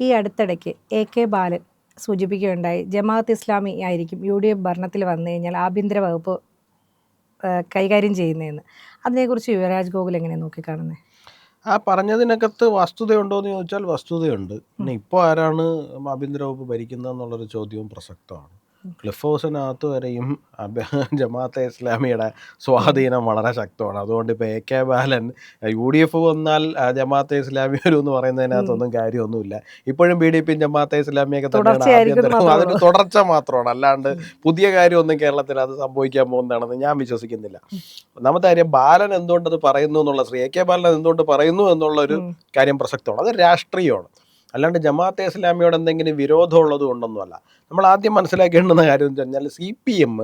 ഈ അടുത്തിടയ്ക്ക് A K Balan സൂചിപ്പിക്കുകയുണ്ടായി ജമാഅത്ത് ഇസ്ലാമി ആയിരിക്കും യു ഡി എഫ് ഭരണത്തിൽ വന്നു കഴിഞ്ഞാൽ ആഭ്യന്തര വകുപ്പ് കൈകാര്യം ചെയ്യുന്നതെന്ന് അതിനെക്കുറിച്ച് യുവരാജ് ഗോകുൽ എങ്ങനെയാണ് നോക്കിക്കാണുന്നത് ആ പറഞ്ഞതിനകത്ത് വസ്തുതയുണ്ടോ എന്ന് ചോദിച്ചാൽ വസ്തുതയുണ്ട്. പിന്നെ ഇപ്പോൾ ആരാണ് ആഭ്യന്തര വകുപ്പ് ഭരിക്കുന്നതെന്നുള്ളൊരു ചോദ്യവും പ്രസക്തമാണ്. ക്ലിഫ് ഹൗസിനകത്ത് വരെയും ജമാഅത്തെ ഇസ്ലാമിയുടെ സ്വാധീനം വളരെ ശക്തമാണ്. അതുകൊണ്ട് ഇപ്പോൾ A K Balan U D F വന്നാൽ ജമാഅത്തെ ഇസ്ലാമി വരും എന്ന് പറയുന്നതിനകത്തൊന്നും കാര്യമൊന്നുമില്ല. ഇപ്പോഴും ബി ഡി പിയും ജമാഅത്തെ ഇസ്ലാമിയൊക്കെ തന്നെയാണ് അതൊരു തുടർച്ച മാത്രമാണ്. അല്ലാണ്ട് പുതിയ കാര്യമൊന്നും കേരളത്തിൽ അത് സംഭവിക്കാൻ പോകുന്നതാണെന്ന് ഞാൻ വിശ്വസിക്കുന്നില്ല. ഒന്നാമത്തെ കാര്യം ബാലൻ എന്തുകൊണ്ടത് പറയുന്നു എന്നുള്ള ശ്രീ എ കെ ബാലൻ എന്തുകൊണ്ട് പറയുന്നു എന്നുള്ള ഒരു കാര്യം പ്രസക്തമാണ്. അത് രാഷ്ട്രീയമാണ്. അല്ലാണ്ട് ജമാഅത്തെ ഇസ്ലാമിയോട് എന്തെങ്കിലും വിരോധമുള്ളത് കൊണ്ടൊന്നുമല്ല. നമ്മൾ ആദ്യം മനസ്സിലാക്കേണ്ടുന്ന കാര്യം എന്ന് പറഞ്ഞാൽ സി പി എം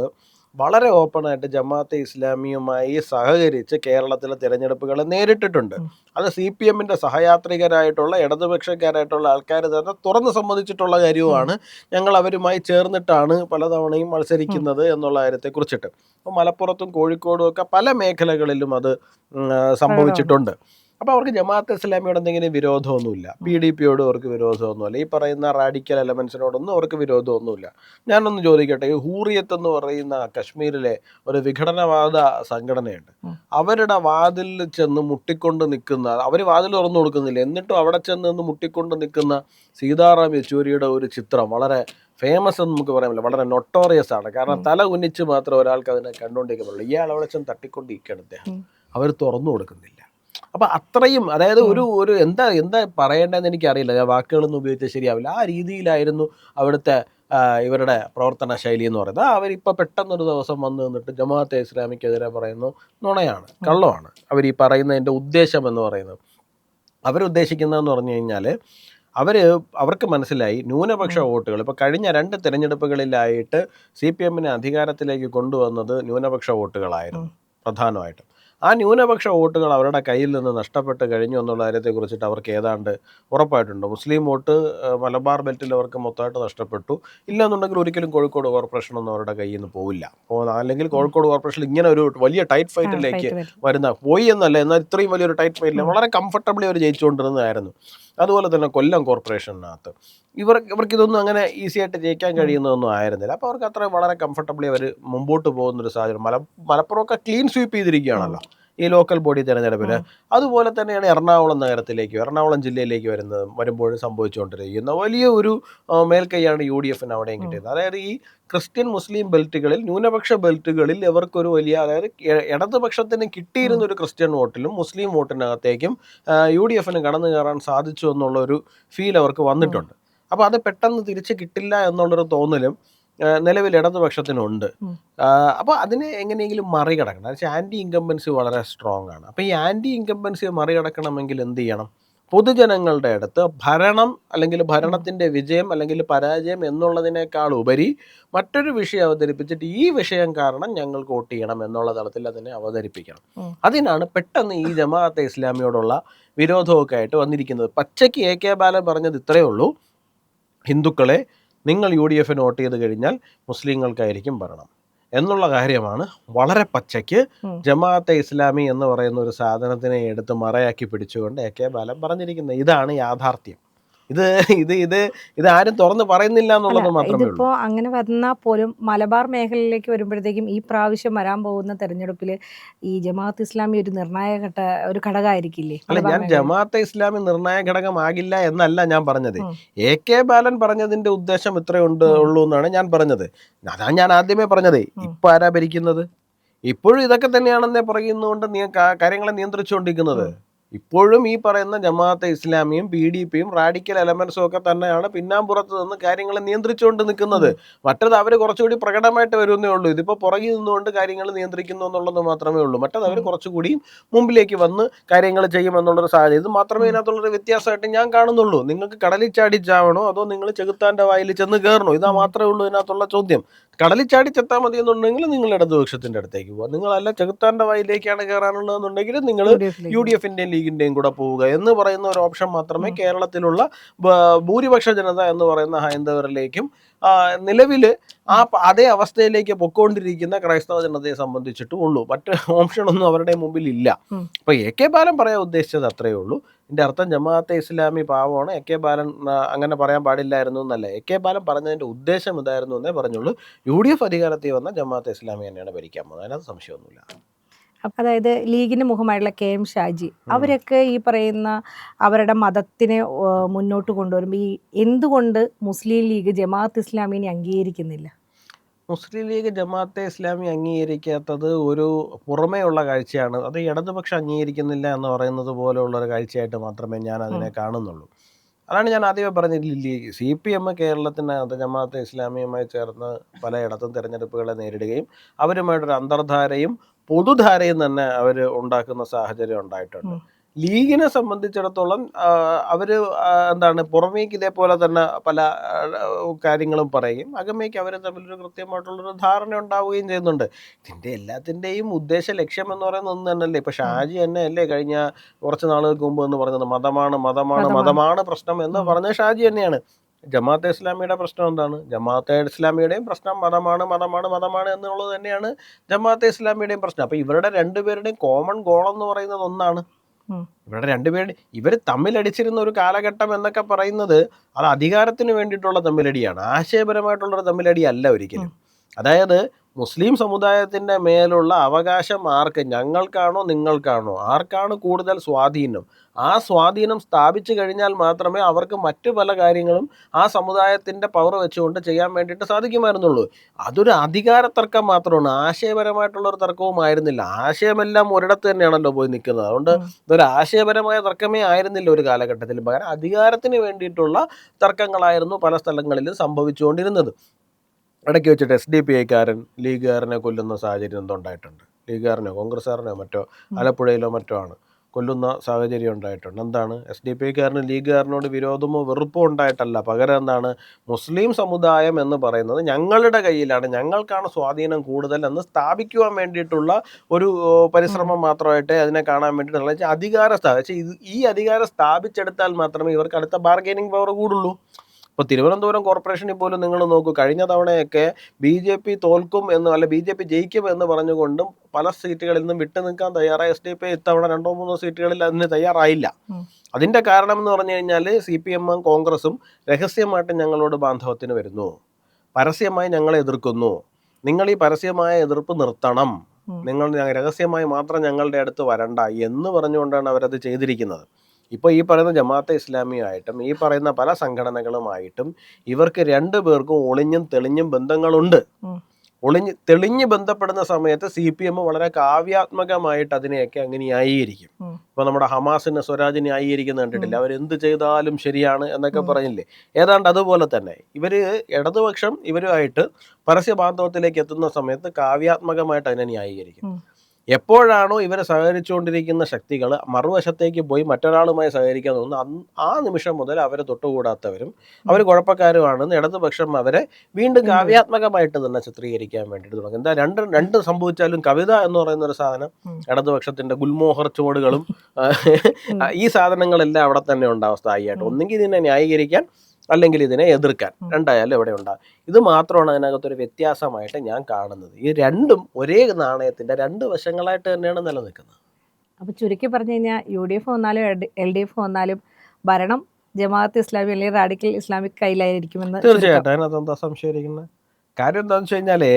വളരെ ഓപ്പണായിട്ട് ജമാഅത്തെ ഇസ്ലാമിയുമായി സഹകരിച്ച് കേരളത്തിലെ തിരഞ്ഞെടുപ്പുകൾ നേരിട്ടിട്ടുണ്ട്. അത് സി പി എമ്മിന്റെ സഹയാത്രികരായിട്ടുള്ള ഇടതുപക്ഷക്കാരായിട്ടുള്ള ആൾക്കാർ തന്നെ തുറന്ന് സമ്മതിച്ചിട്ടുള്ള കാര്യവുമാണ്. ഞങ്ങൾ അവരുമായി ചേർന്നിട്ടാണ് പലതവണയും മത്സരിക്കുന്നത് എന്നുള്ള കാര്യത്തെക്കുറിച്ചിട്ട്. അപ്പോൾ മലപ്പുറത്തും കോഴിക്കോടും ഒക്കെ പല മേഖലകളിലും അത് സംഭവിച്ചിട്ടുണ്ട്. അപ്പോൾ അവർക്ക് ജമാഅത്ത് ഇസ്ലാമിയോട് എന്തെങ്കിലും വിരോധമൊന്നുമില്ല. പി ഡി പിയോട് അവർക്ക് വിരോധമൊന്നുമില്ല. ഈ പറയുന്ന റാഡിക്കൽ എലമെൻസിനോടൊന്നും അവർക്ക് വിരോധമൊന്നുമില്ല. ഞാനൊന്ന് ചോദിക്കട്ടെ ഈ ഹൂറിയത്ത് എന്ന് പറയുന്ന കശ്മീരിലെ ഒരു വിഘടനവാദ സംഘടനയുണ്ട്. അവരുടെ വാതിൽ ചെന്ന് മുട്ടിക്കൊണ്ട് നിൽക്കുന്ന അവർ വാതിൽ തുറന്നു കൊടുക്കുന്നില്ല. എന്നിട്ടും അവിടെ ചെന്ന് നിന്ന് മുട്ടിക്കൊണ്ട് നിൽക്കുന്ന സീതാറാം യെച്ചൂരിയുടെ ഒരു ചിത്രം വളരെ ഫേമസ് എന്ന് നമുക്ക് പറയാൻ പറ്റില്ല. വളരെ നൊട്ടോറിയസ് ആണ്. കാരണം തല ഉന്നിച്ച് മാത്രം ഒരാൾക്ക് അതിനെ കണ്ടുകൊണ്ടിരിക്കാൻ പറ്റുള്ളൂ. ഇയാൾ അവിടെ ചെന്ന് തട്ടിക്കൊണ്ടിരിക്കുകയാണ് അദ്ദേഹം. അവർ തുറന്നു കൊടുക്കുന്നില്ല. അപ്പൊ അത്രയും അതായത് ഒരു ഒരു എന്താ എന്താ പറയേണ്ടതെന്ന് എനിക്കറിയില്ല. വാക്കുകളൊന്നും ഉപയോഗിച്ചാൽ ശരിയാവില്ല. ആ രീതിയിലായിരുന്നു അവിടുത്തെ ഇവരുടെ പ്രവർത്തന ശൈലി എന്ന് പറയുന്നത്. അവരിപ്പോൾ പെട്ടെന്നൊരു ദിവസം വന്നു നിന്നിട്ട് ജമാഅത്തെ ഇസ്ലാമിക്കെതിരെ പറയുന്നു നുണയാണ് കള്ളമാണ്. അവർ ഈ പറയുന്നതിന്റെ ഉദ്ദേശം എന്ന് പറയുന്നത്. അവരുദ്ദേശിക്കുന്നതെന്ന് പറഞ്ഞു കഴിഞ്ഞാൽ അവർ അവർക്ക് മനസ്സിലായി ന്യൂനപക്ഷ വോട്ടുകൾ. ഇപ്പോൾ കഴിഞ്ഞ രണ്ട് തിരഞ്ഞെടുപ്പുകളിലായിട്ട് സി പി എമ്മിനെ അധികാരത്തിലേക്ക് കൊണ്ടുവന്നത് ന്യൂനപക്ഷ വോട്ടുകളായിരുന്നു പ്രധാനമായിട്ടും. ആ ന്യൂനപക്ഷ വോട്ടുകൾ അവരുടെ കയ്യിൽ നിന്ന് നഷ്ടപ്പെട്ട് കഴിഞ്ഞു എന്നുള്ള കാര്യത്തെക്കുറിച്ചിട്ട് അവർക്ക് ഏതാണ്ട് ഉറപ്പായിട്ടുണ്ട്. മുസ്ലിം വോട്ട് മലബാർ ബെൽറ്റിൽ അവർക്ക് മൊത്തമായിട്ട് നഷ്ടപ്പെട്ടു. ഇല്ലെന്നുണ്ടെങ്കിൽ ഒരിക്കലും കോഴിക്കോട് കോർപ്പറേഷൻ ഒന്നും അവരുടെ കയ്യിൽ നിന്ന് പോവില്ല. അപ്പോൾ അല്ലെങ്കിൽ കോഴിക്കോട് കോർപ്പറേഷൻ ഇങ്ങനെ ഒരു വലിയ ടൈറ്റ് ഫൈറ്റിലേക്ക് വരുന്ന പോയി എന്നല്ല എന്നാൽ ഇത്രയും വലിയൊരു ടൈറ്റ് ഫൈറ്റിൽ വളരെ കംഫർട്ടബിളി അവർ ജയിച്ചുകൊണ്ടിരുന്നതായിരുന്നു. അതുപോലെ തന്നെ കൊല്ലം കോർപ്പറേഷനകത്ത്. ഇവർ ഇവർക്ക് ഇതൊന്നും അങ്ങനെ ഈസി ആയിട്ട് ജയിക്കാൻ കഴിയുന്നതൊന്നും ആയിരുന്നില്ല. അപ്പോൾ അവർക്ക് അത്ര വളരെ കംഫർട്ടബിളി അവർ മുമ്പോട്ട് പോകുന്നൊരു സാഹചര്യം. മല മലപ്പുറമൊക്കെ ക്ലീൻ സ്വീപ്പ് ചെയ്തിരിക്കുകയാണല്ലോ. ഈ ലോക്കൽ ബോഡി തെരഞ്ഞെടുപ്പിൽ അതുപോലെ തന്നെയാണ് എറണാകുളം നഗരത്തിലേക്ക് എറണാകുളം ജില്ലയിലേക്ക് വരുന്നത് വരുമ്പോൾ സംഭവിച്ചുകൊണ്ടിരിക്കുന്ന വലിയ ഒരു മേൽക്കൈയാണ് യു ഡി എഫിന് അവിടെയും കിട്ടിയത്. അതായത് ഈ ക്രിസ്ത്യൻ മുസ്ലിം ബെൽറ്റുകളിൽ ന്യൂനപക്ഷ ബെൽറ്റുകളിൽ ഇവർക്കൊരു വലിയ അതായത് ഇടതുപക്ഷത്തിന് കിട്ടിയിരുന്ന ഒരു ക്രിസ്ത്യൻ വോട്ടിലും മുസ്ലിം വോട്ടിനകത്തേക്കും യു ഡി എഫിന് കടന്നു കയറാൻ സാധിച്ചു എന്നുള്ള ഒരു ഫീൽ അവർക്ക് വന്നിട്ടുണ്ട്. അപ്പോൾ അത് പെട്ടെന്ന് തിരിച്ച് കിട്ടില്ല എന്നുള്ളൊരു തോന്നലും നിലവിൽ ഇടതുപക്ഷത്തിനുണ്ട്. അപ്പോൾ അതിനെ എങ്ങനെയെങ്കിലും മറികടക്കണം. വെച്ചാൽ ആന്റി ഇൻകംബൻസി വളരെ സ്ട്രോങ് ആണ്. അപ്പോൾ ഈ ആന്റി ഇൻകംബൻസി മറികടക്കണമെങ്കിൽ എന്ത് ചെയ്യണം? പൊതുജനങ്ങളുടെ അടുത്ത് ഭരണം അല്ലെങ്കിൽ ഭരണത്തിന്റെ വിജയം അല്ലെങ്കിൽ പരാജയം എന്നുള്ളതിനേക്കാൾ ഉപരി മറ്റൊരു വിഷയം അവതരിപ്പിച്ചിട്ട് ഈ വിഷയം കാരണം ഞങ്ങൾ വോട്ട് ചെയ്യണം എന്നുള്ള തലത്തിൽ അതിനെ അവതരിപ്പിക്കണം. അതിനാണ് പെട്ടെന്ന് ഈ ജമാഅത്തെ ഇസ്ലാമിയോടുള്ള വിരോധമൊക്കെ ആയിട്ട് വന്നിരിക്കുന്നത്. പച്ചയ്ക്ക് എ കെ ബാലൻ പറഞ്ഞത് ഇത്രയേ ഉള്ളൂ. ഹിന്ദുക്കളെ നിങ്ങൾ യു ഡി എഫിന് വോട്ട് ചെയ്ത് കഴിഞ്ഞാൽ മുസ്ലിങ്ങൾക്കായിരിക്കും ഭരണം. എന്നുള്ള കാര്യമാണ് വളരെ പച്ചയ്ക്ക്. ജമാഅത്തെ ഇസ്ലാമി എന്ന് പറയുന്ന ഒരു സാധനത്തിനെ എടുത്ത് മറയാക്കി പിടിച്ചുകൊണ്ട് എ കെ ബാലൻ പറഞ്ഞിരിക്കുന്നത്. ഇതാണ് യാഥാർത്ഥ്യം. ഇത് ഇത് ഇത് ഇത് ആരും തുറന്ന് പറയുന്നില്ല എന്നുള്ളത് മാത്രമേ ഇതിപ്പോ അങ്ങനെ വന്നാൽ പോലും മലബാർ മേഖലയിലേക്ക് വരുമ്പോഴത്തേക്കും ഈ പ്രാവശ്യം വരാൻ പോകുന്ന തെരഞ്ഞെടുപ്പിൽ ഈ ജമാഅത്ത് ഇസ്ലാമി ഒരു നിർണായക ഘട്ട ഒരു ഘടകമായിരിക്കില്ലേ? അല്ല ഞാൻ? ജമാഅത്തെ ഇസ്ലാമി നിർണായക ഘടകമാകില്ല എന്നല്ല ഞാൻ പറഞ്ഞത്. എ കെ ബാലൻ പറഞ്ഞതിന്റെ ഉദ്ദേശം ഇത്രയുണ്ട് ഉണ്ട് ഉള്ളൂ എന്നാണ് ഞാൻ പറഞ്ഞത്. അതാണ് ഞാൻ ആദ്യമേ പറഞ്ഞത്. ഇപ്പൊ ആരാ ഭരിക്കുന്നത്? ഇപ്പോഴും ഇതൊക്കെ തന്നെയാണെന്നേ പറയുന്നതുകൊണ്ട് കാര്യങ്ങളെ നിയന്ത്രിച്ചുകൊണ്ടിരിക്കുന്നത്. ഇപ്പോഴും ഈ പറയുന്ന ജമാഅത്തെ ഇസ്ലാമിയും പി ഡി പിയും റാഡിക്കൽ എലമെന്റ്സും ഒക്കെ തന്നെയാണ് പിന്നാമ്പുറത്ത് നിന്ന് കാര്യങ്ങൾ നിയന്ത്രിച്ചുകൊണ്ട് നിൽക്കുന്നത്. മറ്റത് അവർ കുറച്ചുകൂടി പ്രകടമായിട്ട് വരുന്നേ ഉള്ളൂ. ഇതിപ്പോൾ പുറകിൽ നിന്നുകൊണ്ട് കാര്യങ്ങൾ നിയന്ത്രിക്കുന്നു എന്നുള്ളത് മാത്രമേ ഉള്ളൂ. മറ്റത് അവർ കുറച്ചുകൂടി മുമ്പിലേക്ക് വന്ന് കാര്യങ്ങൾ ചെയ്യുമെന്നുള്ളൊരു സാഹചര്യം. ഇത് മാത്രമേ ഇതിനകത്തുള്ളൊരു വ്യത്യാസമായിട്ട് ഞാൻ കാണുന്നുള്ളൂ. നിങ്ങൾക്ക് കടലിൽ ചാവണോ? അതോ നിങ്ങൾ ചെകുത്താന്റെ വായിൽ ചെന്ന് കയറണോ? ഇതാ മാത്രമേ ഉള്ളൂ ഇതിനകത്തുള്ള ചോദ്യം. കടലിൽ ചാടി ചെത്താൻ മതി എന്നുണ്ടെങ്കിൽ നിങ്ങൾ ഇടതുപക്ഷത്തിന്റെ അടുത്തേക്ക് പോവുക നിങ്ങളല്ല ചെകുത്താന്റെ വയലിലേക്കാണ് കയറാനുള്ളതെന്നുണ്ടെങ്കിൽ നിങ്ങൾ യു ഡി എഫിന്റെയും ലീഗിന്റെയും കൂടെ പോവുക എന്ന് പറയുന്ന ഒരു ഓപ്ഷൻ മാത്രമേ കേരളത്തിലുള്ള ഭൂരിപക്ഷ ജനത എന്ന് പറയുന്ന ഹൈന്ദവരിലേക്കും ആ, നിലവിൽ ആ അതേ അവസ്ഥയിലേക്ക് പൊക്കോണ്ടിരിക്കുന്ന ക്രൈസ്തവ ജനതയെ സംബന്ധിച്ചിട്ടും ഉള്ളൂ. മറ്റ് ഓപ്ഷൻ ഒന്നും അവരുടെ മുമ്പിൽ ഇല്ല. അപ്പൊ എ കെ ബാലൻ പറയാൻ ഉദ്ദേശിച്ചത് അത്രയേ ഉള്ളൂ. ഇതിന്റെ അർത്ഥം ജമാഅത്തെ ഇസ്ലാമി പാവമാണ്. എ കെ ബാലൻ അങ്ങനെ പറയാൻ പാടില്ലായിരുന്നു എന്നല്ല. എ കെ ബാലൻ പറഞ്ഞതിന്റെ ഉദ്ദേശം ഇതായിരുന്നു എന്നേ പറഞ്ഞുള്ളൂ. യു ഡി എഫ് അധികാരത്തിൽ വന്ന ജമാഅത്തെ ഇസ്ലാമി തന്നെയാണ് ഭരിക്കാൻ പോകുന്നത്. അതിനകത്ത് സംശയമൊന്നുമില്ല. അതായത് ലീഗിന് മുഖമായിട്ടുള്ള കെ എം ഷാജി അവരൊക്കെ ഈ പറയുന്ന അവരുടെ മതത്തിനെ മുന്നോട്ട് കൊണ്ടുവരുമ്പോൾ ഈ എന്തുകൊണ്ട് മുസ്ലിം ലീഗ് ജമാഅത്ത് ഇസ്ലാമിനെ അംഗീകരിക്കുന്നില്ല? മുസ്ലിം ലീഗ് ജമാഅത്തെ ഇസ്ലാമി അംഗീകരിക്കാത്തത് ഒരു പുറമേ ഉള്ള കാഴ്ചയാണ്. അത് ഇടതുപക്ഷം അംഗീകരിക്കുന്നില്ല എന്ന് പറയുന്നത് പോലെയുള്ള ഒരു കാഴ്ചയായിട്ട് മാത്രമേ ഞാൻ അതിനെ കാണുന്നുള്ളൂ. അതാണ് ഞാൻ ആദ്യമേ പറഞ്ഞില്ല സി പി എം കേരളത്തിനകത്ത് ജമാഅത്തെ ഇസ്ലാമിയുമായി ചേർന്ന് പലയിടത്തും തിരഞ്ഞെടുപ്പുകളെ നേരിടുകയും അവരുമായിട്ടൊരു അന്തർധാരയും പൊതുധാരയും തന്നെ അവർ ഉണ്ടാക്കുന്ന സാഹചര്യം ഉണ്ടായിട്ടുണ്ട്. ലീഗിനെ സംബന്ധിച്ചിടത്തോളം അവർ അവർ എന്താണ് പുറമേക്ക് ഇതേപോലെ തന്നെ പല കാര്യങ്ങളും പറയുകയും അകമേക്ക് അവരെ തമ്മിലൊരു കൃത്യമായിട്ടുള്ളൊരു ധാരണ ഉണ്ടാവുകയും ചെയ്യുന്നുണ്ട്. ഇതിന്റെ എല്ലാത്തിന്റെയും ഉദ്ദേശ ലക്ഷ്യം എന്ന് പറയുന്നത് ഒന്ന് തന്നെയല്ലേ? ഇപ്പം ഷാജി തന്നെ അല്ലേ കഴിഞ്ഞ കുറച്ച് നാളുകൾക്ക് മുമ്പ് എന്ന് പറഞ്ഞത് മതമാണ് മതമാണ്. മതമാണ്. പ്രശ്നം എന്ന് പറഞ്ഞ ഷാജി തന്നെയാണ്. ജമാഅത്തെ ഇസ്ലാമിയുടെ പ്രശ്നം എന്താണ്? ജമാഅത്തെ ഇസ്ലാമിയുടെയും പ്രശ്നം മതമാണ് മതമാണ് മതമാണ് എന്നുള്ളത് തന്നെയാണ് ജമാഅത്തെ ഇസ്ലാമിയുടെയും പ്രശ്നം. അപ്പം ഇവരുടെ രണ്ടുപേരുടെയും കോമൺ ഗോൾ എന്ന് പറയുന്നത് ഒന്നാണ്. ഇവരുടെ രണ്ടുപേരുടെ ഇവർ തമ്മിലടിച്ചിരുന്ന ഒരു കാലഘട്ടം എന്നൊക്കെ പറയുന്നത് അത് അധികാരത്തിന് വേണ്ടിയിട്ടുള്ള തമ്മിലടിയാണ്. ആശയപരമായിട്ടുള്ള ഒരു തമ്മിലടി അല്ല ഒരിക്കലും. അതായത് മുസ്ലിം സമുദായത്തിന്റെ മേലുള്ള അവകാശം ആർക്ക് ഞങ്ങൾക്കാണോ നിങ്ങൾക്കാണോ? ആർക്കാണ് കൂടുതൽ സ്വാധീനം? ആ സ്വാധീനം സ്ഥാപിച്ചു കഴിഞ്ഞാൽ മാത്രമേ അവർക്ക് മറ്റു പല കാര്യങ്ങളും ആ സമുദായത്തിന്റെ പവർ വെച്ചുകൊണ്ട് ചെയ്യാൻ വേണ്ടിയിട്ട് സാധിക്കുമായിരുന്നുള്ളൂ. അതൊരു അധികാര തർക്കം മാത്രമാണ്. ആശയപരമായിട്ടുള്ള ഒരു തർക്കവും ആയിരുന്നില്ല ആശയമെല്ലാം ഒരിടത്ത് തന്നെയാണല്ലോ പോയി നിൽക്കുന്നത്. അതുകൊണ്ട് ഇതൊരു ആശയപരമായ തർക്കമേ ആയിരുന്നില്ല ഒരു കാലഘട്ടത്തിൽ. പകരം അധികാരത്തിന് വേണ്ടിയിട്ടുള്ള തർക്കങ്ങളായിരുന്നു പല സ്ഥലങ്ങളിലും സംഭവിച്ചുകൊണ്ടിരുന്നത്. ഇടയ്ക്ക് വെച്ചിട്ട് എസ് ഡി പി ഐക്കാരൻ ലീഗുകാരനെ കൊല്ലുന്ന സാഹചര്യം എന്തോ ഉണ്ടായിട്ടുണ്ട്. ലീഗുകാരനോ കോൺഗ്രസ്സുകാരനോ മറ്റോ ആലപ്പുഴയിലോ മറ്റോ ആണ്. കൊല്ലുന്ന സാഹചര്യം ഉണ്ടായിട്ടുണ്ട്. എന്താണ്? എസ് ഡി പി ഐക്കാരന് ലീഗുകാരനോട് വിരോധമോ വെറുപ്പോ ഉണ്ടായിട്ടല്ല. പകരം എന്താണ്? മുസ്ലിം സമുദായം എന്ന് പറയുന്നത് ഞങ്ങളുടെ കയ്യിലാണ്. ഞങ്ങൾക്കാണ് സ്വാധീനം കൂടുതൽ എന്ന് സ്ഥാപിക്കുവാൻ വേണ്ടിയിട്ടുള്ള ഒരു പരിശ്രമം മാത്രമായിട്ട് അതിനെ കാണാൻ വേണ്ടിയിട്ടുള്ള അധികാര സ്ഥാപിച്ച് ഇത് ഈ അധികാരം സ്ഥാപിച്ചെടുത്താൽ മാത്രമേ ഇവർക്ക് അടുത്ത ബാർഗൈനിങ് പവർ കൂടുള്ളൂ. ഇപ്പോൾ തിരുവനന്തപുരം കോർപ്പറേഷനിൽ പോലും നിങ്ങൾ നോക്കൂ കഴിഞ്ഞ തവണയൊക്കെ ബി ജെ പി തോൽക്കും എന്ന് അല്ല ബി ജെ പി ജയിക്കും എന്ന് പറഞ്ഞുകൊണ്ടും പല സീറ്റുകളിൽ നിന്നും വിട്ടു നിൽക്കാൻ തയ്യാറായ. എസ് ഡി പി ഇത്തവണ രണ്ടോ മൂന്നോ സീറ്റുകളിൽ അതിന് തയ്യാറായില്ല. അതിന്റെ അതിന്റെ കാരണം എന്ന് പറഞ്ഞു കഴിഞ്ഞാൽ സി പി എമ്മും കോൺഗ്രസും രഹസ്യമായിട്ട് ഞങ്ങളോട് ബാന്ധവത്തിന് വരുന്നു. പരസ്യമായി ഞങ്ങളെ എതിർക്കുന്നു. നിങ്ങൾ ഈ പരസ്യമായ എതിർപ്പ് നിർത്തണം. നിങ്ങൾ രഹസ്യമായി മാത്രം ഞങ്ങളുടെ അടുത്ത് വരണ്ട എന്ന് പറഞ്ഞുകൊണ്ടാണ് അവരത് ചെയ്തിരിക്കുന്നത്. ഇപ്പോൾ ഈ പറയുന്ന ജമാഅത്തെ ഇസ്ലാമിയായിട്ടും ഈ പറയുന്ന പല സംഘടനകളുമായിട്ടും ഇവർക്ക് രണ്ടു പേർക്കും ഒളിഞ്ഞും തെളിഞ്ഞും ബന്ധങ്ങളുണ്ട്. ഒളിഞ്ഞ് തെളിഞ്ഞ് ബന്ധപ്പെടുന്ന സമയത്ത് സി പി എം വളരെ കാവ്യാത്മകമായിട്ട് അതിനെയൊക്കെ അങ്ങനെ ന്യായീകരിക്കും. ഇപ്പൊ നമ്മുടെ ഹമാസിനെ സ്വരാജ് ന്യായീകരിക്കുന്ന കണ്ടിട്ടില്ല? അവർ എന്ത് ചെയ്താലും ശരിയാണ് എന്നൊക്കെ പറഞ്ഞില്ലേ? ഏതാണ്ട് അതുപോലെ തന്നെ ഇവർ ഇടതുപക്ഷം ഇവരുമായിട്ട് പരസ്യ ബാന്ധവത്തിലേക്ക് എത്തുന്ന സമയത്ത് കാവ്യാത്മകമായിട്ട് അതിനെ ന്യായീകരിക്കും. എപ്പോഴാണോ ഇവരെ സഹകരിച്ചുകൊണ്ടിരിക്കുന്ന ശക്തികൾ മറുവശത്തേക്ക് പോയി മറ്റൊരാളുമായി സഹകരിക്കാൻ തോന്നുന്നു. ആ നിമിഷം മുതൽ അവരെ തൊട്ടുകൂടാത്തവരും അവർ കുഴപ്പക്കാരുമാണെന്ന് ഇടതുപക്ഷം അവരെ വീണ്ടും. കാവ്യാത്മകമായിട്ട് തന്നെ ചിത്രീകരിക്കാൻ വേണ്ടിയിട്ട് തുടങ്ങും. എന്താ രണ്ട് രണ്ട് സംഭവിച്ചാലും കവിത എന്ന് പറയുന്ന ഒരു സാധനം ഇടതുപക്ഷത്തിന്റെ ഗുൽമോഹർ ചുവടുകളും ഈ സാധനങ്ങളെല്ലാം അവിടെ തന്നെ ഉണ്ടാവും സ്ഥായിയായിട്ട് ആയിട്ട്. ഒന്നെങ്കിൽ ഇതിനെ ന്യായീകരിക്കാൻ അല്ലെങ്കിൽ ഇതിനെ എതിർക്കാൻ. രണ്ടായാലും എവിടെ ഉണ്ടാകും ഇത് മാത്രമാണ് അതിനകത്തൊരു വ്യത്യാസമായിട്ട് ഞാൻ കാണുന്നത്. ഈ രണ്ടും ഒരേ നാണയത്തിന്റെ രണ്ട് വശങ്ങളായിട്ട് തന്നെയാണ് നിലനിൽക്കുന്നത്. അപ്പൊ ചുരുക്കി പറഞ്ഞു കഴിഞ്ഞാൽ യു ഡി എഫ് വന്നാലും എൽ ഡി എഫ് വന്നാലും ഭരണം ജമാഅത്ത് ഇസ്ലാമി അല്ലെങ്കിൽ റാഡിക്കൽ ഇസ്ലാമിക് കയ്യിലായിരിക്കുമെന്ന് തീർച്ചയായിട്ടും. അതിനകത്ത് എന്താ സംശയമായിരിക്കുന്നത്? കാര്യം എന്താണെന്ന് വെച്ച് കഴിഞ്ഞാലേ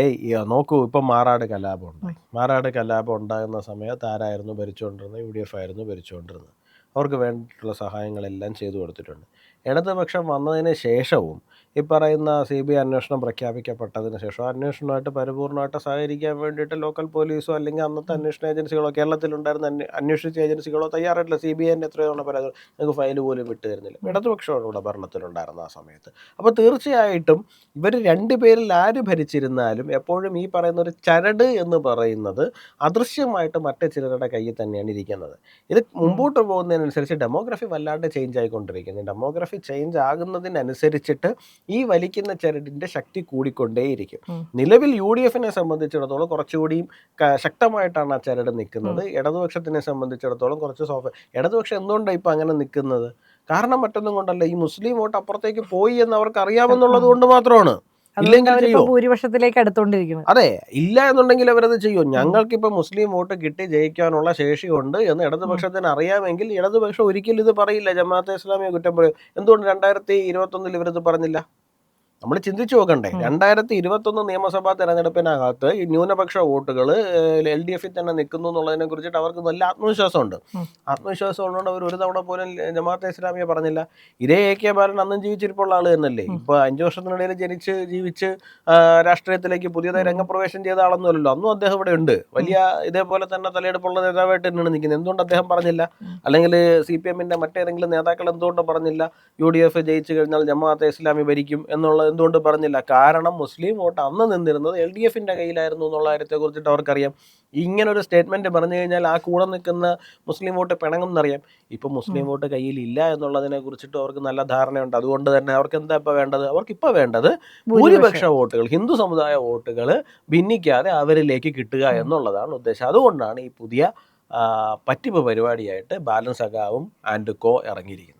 നോക്കൂ ഇപ്പം മാറാട് കലാപം ഉണ്ടായി മാറാട് കലാപം ഉണ്ടാകുന്ന സമയത്ത് ആരായിരുന്നു ഭരിച്ചുകൊണ്ടിരുന്നത്? യു ഡി എഫ് ആയിരുന്നു ഭരിച്ചുകൊണ്ടിരുന്നത്. അവർക്ക് വേണ്ടിയിട്ടുള്ള സഹായങ്ങളെല്ലാം ചെയ്തു കൊടുത്തിട്ടുണ്ട്. ഇടതുപക്ഷം വന്നതിന് ശേഷവും ഈ പറയുന്ന സി ബി ഐ അന്വേഷണം പ്രഖ്യാപിക്കപ്പെട്ടതിന് ശേഷം അന്വേഷണമായിട്ട് പരിപൂർണമായിട്ട് സഹകരിക്കാൻ വേണ്ടിയിട്ട് ലോക്കൽ പോലീസോ അല്ലെങ്കിൽ അന്നത്തെ അന്വേഷണ ഏജൻസികളോ കേരളത്തിലുണ്ടായിരുന്ന അന്വേ- അന്വേഷിച്ച ഏജൻസികളോ തയ്യാറായിട്ടില്ല. സി ബി ഐന്റെ എത്രയോ തവണ പരാതി ഞങ്ങൾക്ക് ഫയൽ പോലും വിട്ടു തരുന്നില്ല. ഇടതുപക്ഷമാണ് ഇവിടെ ഭരണത്തിലുണ്ടായിരുന്ന ആ സമയത്ത്. അപ്പോൾ തീർച്ചയായിട്ടും ഇവർ രണ്ടുപേരിൽ ആര് ഭരിച്ചിരുന്നാലും എപ്പോഴും ഈ പറയുന്ന ഒരു ചരട് എന്ന് പറയുന്നത് അദൃശ്യമായിട്ട് മറ്റു ചിലരുടെ കയ്യിൽ തന്നെയാണ് ഇരിക്കുന്നത്. ഇത് മുമ്പോട്ട് പോകുന്നതിനനുസരിച്ച് ഡെമോഗ്രഫി വല്ലാണ്ട് ചേഞ്ച് ആയിക്കൊണ്ടിരിക്കുന്നു. ഡെമോഗ്രഫി ചേഞ്ച് ആകുന്നതിനനുസരിച്ചിട്ട് ഈ വലിക്കുന്ന ചരടിന്റെ ശക്തി കൂടിക്കൊണ്ടേയിരിക്കും. നിലവിൽ യു ഡി എഫിനെ സംബന്ധിച്ചിടത്തോളം കുറച്ചുകൂടിയും ശക്തമായിട്ടാണ് ആ ചരട് നിൽക്കുന്നത്. ഇടതുപക്ഷത്തിനെ സംബന്ധിച്ചിടത്തോളം കുറച്ച് സോഫ ഇടതുപക്ഷം എന്തുകൊണ്ടാണ് ഇപ്പം അങ്ങനെ നിൽക്കുന്നത്? കാരണം മറ്റൊന്നും കൊണ്ടല്ല. ഈ മുസ്ലിം വോട്ട് അപ്പുറത്തേക്ക് പോയി എന്ന് അവർക്ക് അറിയാമെന്നുള്ളത് കൊണ്ട് മാത്രമാണ്. ഇല്ലെങ്കിൽ ഭൂരിപക്ഷത്തിലേക്ക് അടുത്തോണ്ടിരിക്കുന്നത് അതെ ഇല്ല എന്നുണ്ടെങ്കിൽ അവരത് ചെയ്യും? ഇപ്പൊ മുസ്ലിം വോട്ട് കിട്ടി ജയിക്കാനുള്ള ശേഷിയുണ്ട് എന്ന് ഇടതുപക്ഷത്തിന് അറിയാമെങ്കിൽ ഇടതുപക്ഷം ഒരിക്കലും ഇത് പറയില്ല. ജമാഅത്തെ ഇസ്ലാമിയെ കുറ്റം പറയും. എന്തുകൊണ്ട് രണ്ടായിരത്തി ഇരുപത്തി ഒന്നിൽ ഇവരത് പറഞ്ഞില്ല? നമ്മൾ ചിന്തിച്ചു നോക്കണ്ടേ. രണ്ടായിരത്തി ഇരുപത്തൊന്ന് നിയമസഭാ തെരഞ്ഞെടുപ്പിനകത്ത് ഈ ന്യൂനപക്ഷ വോട്ടുകൾ എൽ ഡി എഫിൽ തന്നെ നിൽക്കുന്നു എന്നുള്ളതിനെ കുറിച്ചിട്ട് അവർക്ക് നല്ല ആത്മവിശ്വാസമുണ്ട്. ഉണ്ട് ആത്മവിശ്വാസം ഉള്ളതുകൊണ്ട് അവർ ഒരു തവണ പോലും ജമാഅത്തെ ഇസ്ലാമിയെ പറഞ്ഞില്ല. ഇതേ എ കെ ബാലൻ അന്നും ജീവിച്ചിരിപ്പുള്ള ആൾ തന്നെയല്ലേ. ഉം. ഇപ്പൊ അഞ്ചു വർഷത്തിനിടയിൽ ജനിച്ച് ജീവിച്ച് രാഷ്ട്രീയത്തിലേക്ക് പുതിയതായി രംഗപ്രവേശം ചെയ്ത ആളൊന്നുമല്ലല്ലോ അന്നും അദ്ദേഹം ഇവിടെ ഉണ്ട്. വലിയ ഇതേപോലെ തന്നെ തലയെടുപ്പുള്ള നേതാവായിട്ട് തന്നെയാണ് നിൽക്കുന്നത്. എന്തുകൊണ്ട് അദ്ദേഹം പറഞ്ഞില്ല? അല്ലെങ്കിൽ സി പി എമ്മിന്റെ മറ്റേതെങ്കിലും നേതാക്കൾ എന്തുകൊണ്ട് പറഞ്ഞില്ല? യു ഡി എഫ് ജയിച്ചു കഴിഞ്ഞാൽ ജമാഅത്തെ ഇസ്ലാമി ഭരിക്കും എന്നുള്ളത് എന്തുകൊണ്ട് പറഞ്ഞില്ല. കാരണം മുസ്ലിം വോട്ട് അന്ന് നിന്നിരുന്നത് എൽ ഡി എഫിന്റെ കയ്യിലായിരുന്നു എന്നുള്ള കാര്യത്തെ കുറിച്ചിട്ട് അവർക്കറിയാം. ഇങ്ങനെ ഒരു സ്റ്റേറ്റ്മെന്റ് പറഞ്ഞു കഴിഞ്ഞാൽ ആ കൂടെ നിൽക്കുന്ന മുസ്ലിം വോട്ട് പിണങ്ങും എന്നറിയാം. ഇപ്പൊ മുസ്ലിം വോട്ട് കയ്യിൽ ഇല്ല എന്നുള്ളതിനെ കുറിച്ചിട്ട് അവർക്ക് നല്ല ധാരണയുണ്ട്. അതുകൊണ്ട് തന്നെ അവർക്ക് എന്താ ഇപ്പൊ വേണ്ടത്? അവർക്ക് ഇപ്പൊ വേണ്ടത് ഭൂരിപക്ഷ. വോട്ടുകൾ ഹിന്ദു സമുദായ വോട്ടുകൾ ഭിന്നിക്കാതെ അവരിലേക്ക് കിട്ടുക എന്നുള്ളതാണ് ഉദ്ദേശം. അതുകൊണ്ടാണ് ഈ പുതിയ പറ്റിപ്പ് പരിപാടിയായിട്ട് ബാലൻസ് അകാവും ആൻഡ് കോ ഇറങ്ങിയിരിക്കുന്നത്.